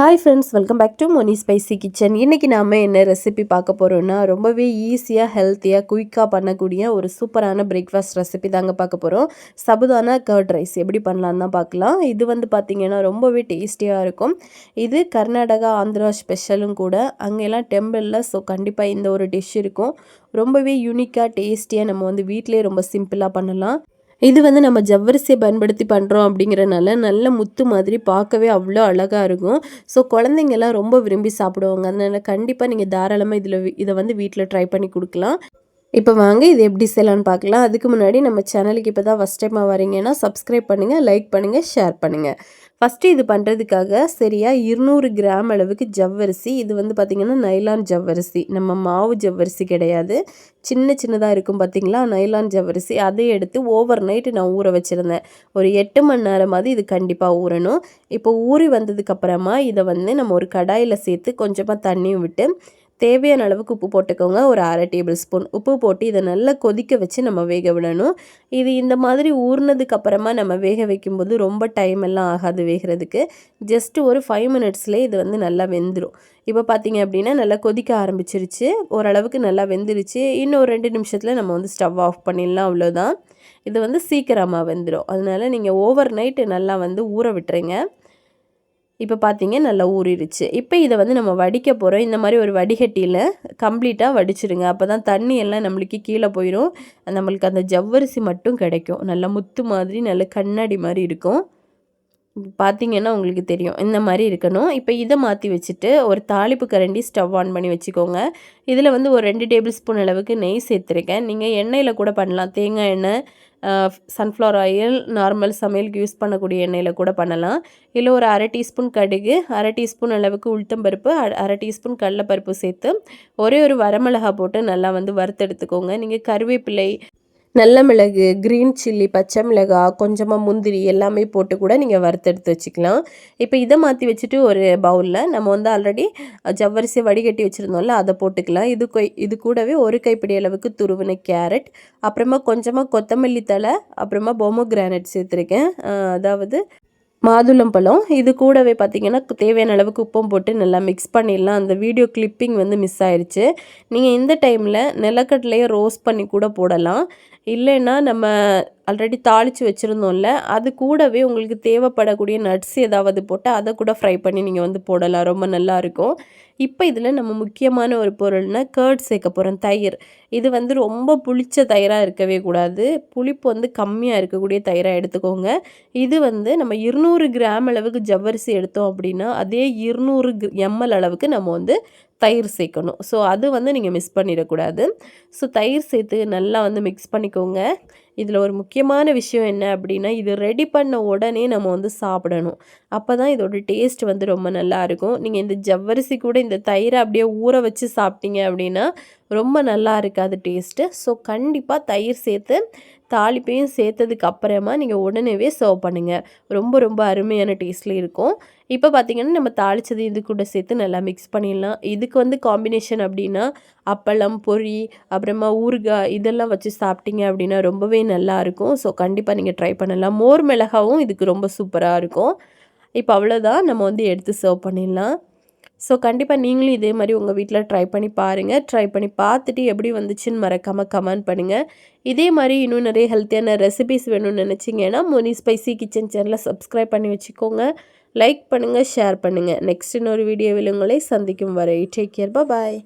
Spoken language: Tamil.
Hi friends welcome back to Moni spicy kitchen இன்றைக்கி நாம் என்ன ரெசிபி பார்க்க போகிறோன்னா ரொம்பவே ஈஸியாக ஹெல்த்தியாக குயிக்காக பண்ணக்கூடிய ஒரு சூப்பரான பிரேக்ஃபாஸ்ட் ரெசிபி தாங்க பார்க்க போகிறோம் சபுதானா கர்ட் ரைஸ் எப்படி பண்ணலான்னு தான் பார்க்கலாம். இது வந்து பார்த்திங்கன்னா ரொம்பவே டேஸ்டியாக இருக்கும். இது கர்நாடகா ஆந்திரா ஸ்பெஷலும் கூட. அங்கெல்லாம் டெம்பிளில் ஸோ கண்டிப்பாக இந்த ஒரு டிஷ் இருக்கும். ரொம்பவே யூனிக்காக டேஸ்டியாக நம்ம வந்து வீட்டிலே ரொம்ப சிம்பிளாக பண்ணலாம். இது வந்து நம்ம ஜவ்வரிசியை பயன்படுத்தி பண்ணுறோம் அப்படிங்கிறனால நல்ல முத்து மாதிரி பார்க்கவே அவ்வளோ அழகாக இருக்கும். ஸோ குழந்தைங்கெல்லாம் ரொம்ப விரும்பி சாப்பிடுவாங்க. அதனால் கண்டிப்பாக நீங்கள் தாராளமாக இதில் இதை வந்து வீட்டில் ட்ரை பண்ணி கொடுக்கலாம். இப்போ வாங்க இது எப்படி செய்யலான்னு பார்க்கலாம். அதுக்கு முன்னாடி நம்ம சேனலுக்கு இப்போ தான் ஃபஸ்ட் டைமாக வரீங்கன்னா சப்ஸ்கிரைப் பண்ணுங்கள் லைக் பண்ணுங்கள் ஷேர் பண்ணுங்கள் ஃபஸ்ட்டு இது பண்ணுறதுக்காக சரியாக இருநூறு கிராம் அளவுக்கு ஜவ்வரிசி. இது வந்து பார்த்திங்கன்னா நைலான் ஜவ்வரிசி. நம்ம மாவு ஜவ்வரிசி கிடையாது. சின்ன சின்னதாக இருக்கும் பார்த்திங்களா நைலான் ஜவ்வரிசி. அதை எடுத்து ஓவர் நைட்டு நான் ஊற வச்சுருந்தேன். ஒரு எட்டு மணி நேரமாவது இது கண்டிப்பாக ஊறணும். இப்போ ஊறி வந்ததுக்கப்புறமா இதை வந்து நம்ம ஒரு கடாயில் சேர்த்து கொஞ்சமாக தண்ணியும் விட்டு தேவையான அளவுக்கு உப்பு போட்டுக்கோங்க. ஒரு அரை டேபிள் ஸ்பூன் உப்பு போட்டு இதை நல்லா கொதிக்க வச்சு நம்ம வேக விடணும். இது இந்த மாதிரி ஊறினதுக்கு அப்புறமா நம்ம வேக வைக்கும்போது ரொம்ப டைம் எல்லாம் ஆகாது வேகிறதுக்கு. ஜஸ்ட்டு ஒரு ஃபைவ் மினிட்ஸ்லேயே இது வந்து நல்லா வெந்துடும் இப்போ பார்த்தீங்க அப்படின்னா நல்லா கொதிக்க ஆரம்பிச்சிருச்சு. ஓரளவுக்கு நல்லா வெந்துருச்சு. இன்னும் ஒரு ரெண்டு நிமிஷத்தில் நம்ம வந்து ஸ்டவ் ஆஃப் பண்ணிடலாம் அவ்வளோதான் இது வந்து சீக்கிரமாக வெந்துடும் அதனால் நீங்கள் ஓவர் நைட்டு நல்லா வந்து ஊற விட்டுருங்க. இப்போ பார்த்தீங்க நல்லா ஊறிடுச்சு. இப்போ இதை வந்து நம்ம வடிக்க போகிறோம் இந்த மாதிரி ஒரு வடிகட்டியில் கம்ப்ளீட்டாக வடிச்சிடுங்க அப்போ தான் தண்ணி எல்லாம் நம்மளுக்கு கீழே போயிடும் நம்மளுக்கு அந்த ஜவ்வரிசி மட்டும் கிடைக்கும். நல்ல முத்து மாதிரி நல்ல கண்ணாடி மாதிரி இருக்கும். பார்த்தீங்கன்னா உங்களுக்கு தெரியும். இந்த மாதிரி இருக்கணும். இப்போ இதை மாற்றி வச்சுட்டு ஒரு தாளிப்பு கரண்டி ஸ்டவ் ஆன் பண்ணி வச்சுக்கோங்க. இதில் வந்து ஒரு ரெண்டு டேபிள் ஸ்பூன் அளவுக்கு நெய் சேர்த்துருக்கேன். நீங்கள் எண்ணெயில் கூட பண்ணலாம். தேங்காய் எண்ணெய் சன்ஃப்ளவர் ஆயில் நார்மல் சமையலுக்கு யூஸ் பண்ணக்கூடிய எண்ணெயில் கூட பண்ணலாம். இல்லை ஒரு அரை டீஸ்பூன் கடுகு அரை டீஸ்பூன் அளவுக்கு உளுத்தம்பருப்பு அரை டீஸ்பூன் கடலைப்பருப்பு சேர்த்து ஒரே ஒரு வரமிளகா போட்டு நல்லா வந்து வறுத்தெடுத்துக்கோங்க நீங்கள் கருவேப்பிலை நல்ல மிளகு க்ரீன் சில்லி பச்சை மிளகாய் கொஞ்சமாக முந்திரி எல்லாமே போட்டு கூட நீங்கள் வறுத்தெடுத்து வச்சுக்கலாம். இப்போ இதை மாற்றி வச்சுட்டு ஒரு பவுலில் நம்ம வந்து ஆல்ரெடி ஜவ்வரிசி வடிகட்டி வச்சுருந்தோம்ல அதை போட்டுக்கலாம். இது இது கூடவே ஒரு கைப்பிடி அளவுக்கு துருவின கேரட் அப்புறமா கொஞ்சமாக கொத்தமல்லி தலை அப்புறமா பொமோ கிரானைட் சேர்த்துருக்கேன் அதாவது மாதுளம்பழம் இது கூடவே பார்த்திங்கன்னா தேவையான அளவுக்கு உப்பும் போட்டு நல்லா மிக்ஸ் பண்ணிடலாம். அந்த வீடியோ கிளிப்பிங் வந்து மிஸ் ஆயிடுச்சு நீங்கள் இந்த டைமில் நிலக்கடலையை ரோஸ்ட் பண்ணி கூட போடலாம். இல்லைன்னா நம்ம ஆல்ரெடி தாளித்து வச்சுருந்தோம்ல அது கூடவே உங்களுக்கு தேவைப்படக்கூடிய நட்ஸ் ஏதாவது போட்டு அதை கூட ஃப்ரை பண்ணி நீங்கள் வந்து போடலாம். ரொம்ப நல்லாயிருக்கும் இப்போ இதில் நம்ம முக்கியமான ஒரு பொருள்னால் கேர்ட் சேர்க்க போகிறோம் தயிர். இது வந்து ரொம்ப புளிச்ச தயிராக இருக்கவே கூடாது. புளிப்பு வந்து கம்மியாக இருக்கக்கூடிய தயிராக எடுத்துக்கோங்க. இது வந்து நம்ம இருநூறு கிராம் அளவுக்கு ஜவ்வரிசி எடுத்தோம் அப்படின்னா அதே இருநூறு எம்எல் அளவுக்கு நம்ம வந்து தயிர் சேர்க்கணும். ஸோ அது வந்து நீங்கள் மிஸ் பண்ணிடக்கூடாது. ஸோ தயிர் சேர்த்து நல்லா வந்து மிக்ஸ் பண்ணிக்கோங்க. இதில் ஒரு முக்கியமான விஷயம் என்ன அப்படின்னா இது ரெடி பண்ண உடனே நம்ம வந்து சாப்பிடணும். அப்போ தான் இதோட டேஸ்ட் வந்து ரொம்ப நல்லாயிருக்கும் நீங்கள் இந்த ஜவ்வரிசி கூட இந்த தயிரை அப்படியே ஊற வச்சு சாப்பிட்டீங்க அப்படின்னா ரொம்ப நல்லா இருக்காது டேஸ்ட்டு ஸோ கண்டிப்பாக தயிர் சேர்த்து தாளிப்பையும் சேர்த்ததுக்கு அப்புறமா நீங்கள் உடனேவே சர்வ் பண்ணுங்கள் ரொம்ப ரொம்ப அருமையான டேஸ்ட்டில் இருக்கும். இப்போ பார்த்திங்கன்னா நம்ம தாளித்தது இது கூட சேர்த்து நல்லா மிக்ஸ் பண்ணிடலாம். இதுக்கு வந்து காம்பினேஷன் அப்படின்னா அப்பளம் பொரி அப்புறமா ஊறுகாய் இதெல்லாம் வச்சு சாப்பிட்டீங்க அப்படின்னா ரொம்பவே நல்லாயிருக்கும். ஸோ கண்டிப்பாக நீங்கள் ட்ரை பண்ணலாம். மோர் மிளகாவும் இதுக்கு ரொம்ப சூப்பராக இருக்கும். இப்போ அவ்வளோதான் நம்ம வந்து எடுத்து சர்வ் பண்ணிடலாம். ஸோ கண்டிப்பாக நீங்களும் இதே மாதிரி உங்கள் வீட்டில் ட்ரை பண்ணி பாருங்கள் ட்ரை பண்ணி பார்த்துட்டு எப்படி வந்துச்சுன்னு மறக்காமல் கமெண்ட் பண்ணுங்கள் இதே மாதிரி இன்னும் நிறைய ஹெல்த்தியான ரெசிபிஸ் வேணும்னு நினச்சிங்கன்னா மோனி ஸ்பைசி கிச்சன் சேனலை சப்ஸ்கிரைப் பண்ணி வச்சுக்கோங்க. லைக் பண்ணுங்கள் ஷேர் பண்ணுங்கள் நெக்ஸ்ட் இன்னொரு வீடியோவில் உங்களை சந்திக்கும் வரை டேக் கேர் பாய்